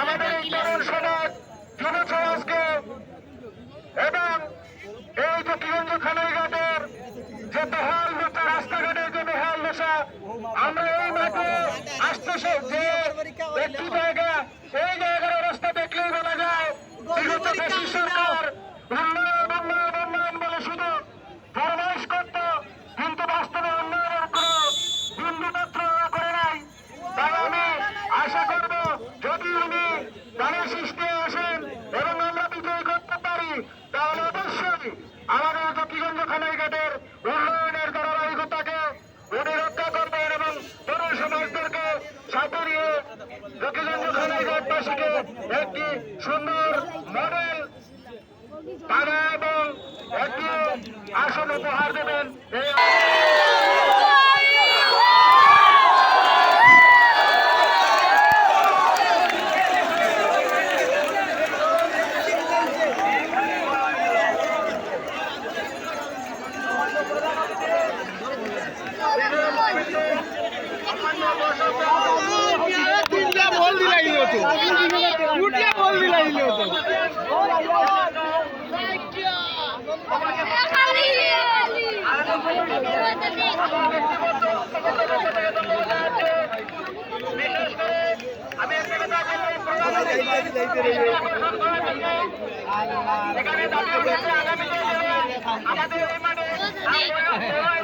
আমাদের এই তরুণ সমাজ, যুব সমাজকে এবং এই যে কিরঞ্জ খানাইঘাটের যে বেহাল দশা রাস্তাঘাটের যে বেহাল দশা আমরা এই মাঠে আসতেছে যে একটি জায়গা, এই জায়গার অবস্থা দেখলেই বলা যায়, বিগত পঁচিশ অবশ্যই আমাদের গোপীগঞ্জ খানাইঘাটের উন্নয়নের ধারাবাহিকতাকে উনি রক্ষা করবেন এবং তরুণ সমাজদেরকে সাথে নিয়ে গোপীগঞ্জ খানাইঘাটবাসীকে একটি সুন্দর মডেল, তারা এবং একটি আসন উপহার দেবেন আমাদের Yeah.